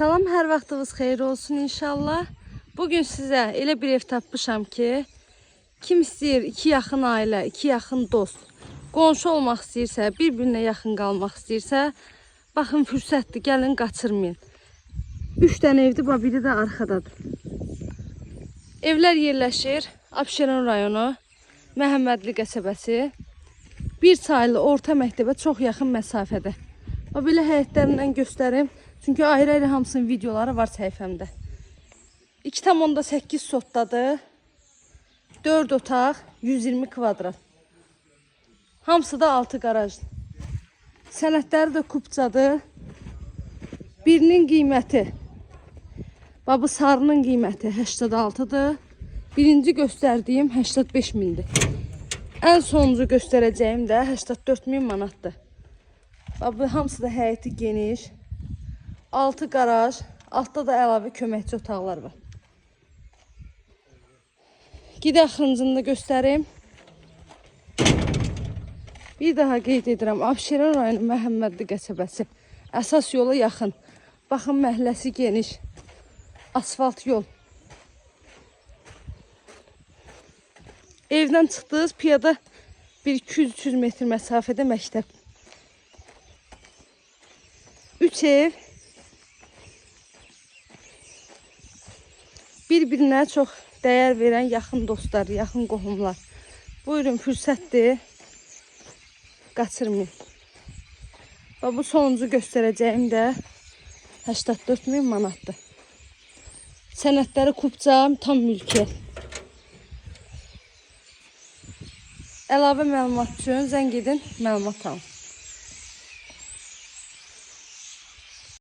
Salam, hər vaxtınız xeyir olsun inşallah. Bugün sizə elə bir ev tapmışam ki, kim istəyir iki yaxın ailə, iki yaxın dost, qonşu olmaq istəyirsə, bir-birinə yaxın qalmaq istəyirsə, baxın fürsətdir, gəlin qaçırmayın. 3 dənə evdir, bax biri də arxadadır. Evlər yerləşir Abşeron rayonu, Məhəmmədli qəsəbəsi. Bir çaylı orta məktəbə çox yaxın məsafədə. Bax belə həyətlərindən göstərim. Çünki ayrı-ayrı hamısının videoları var səhifəmdə. 2,8 sotdadır. 4 otaq, 120 kvadrat. Hamısı da 6 qarajlı. Sənədləri də kupcadır. Birinin qiyməti Bax bu sarının qiyməti 86-dır. Birinci göstərdiyim 85 mindir. Ən sonuncu göstərəcəyim də 84 min manatdır. Bax bu hamısı da həyəti geniş. 6 qaraj, altda da əlavə köməkçi otaqlar var. Gide axırıncını da göstərim. Bir daha qeyd edirəm, Abşeron rayonu Məhəmmədli qəsəbəsi. Əsas yola yaxın. Baxın məhəlləsi geniş. Asfalt yol. Evdən çıxdınız piyada bir 200-300 metr məsafədə məktəb. 3 ev bir-birinə çox dəyər verən yaxın dostlar, yaxın qohumlar. Buyurun, fürsətdir. Qaçırmayın. Və bu sonuncu göstərəcəyim də 84 min manatdır. Sənədləri kupcam, tam mülkiyyət. Əlavə məlumat üçün zəng edin, məlumat alın.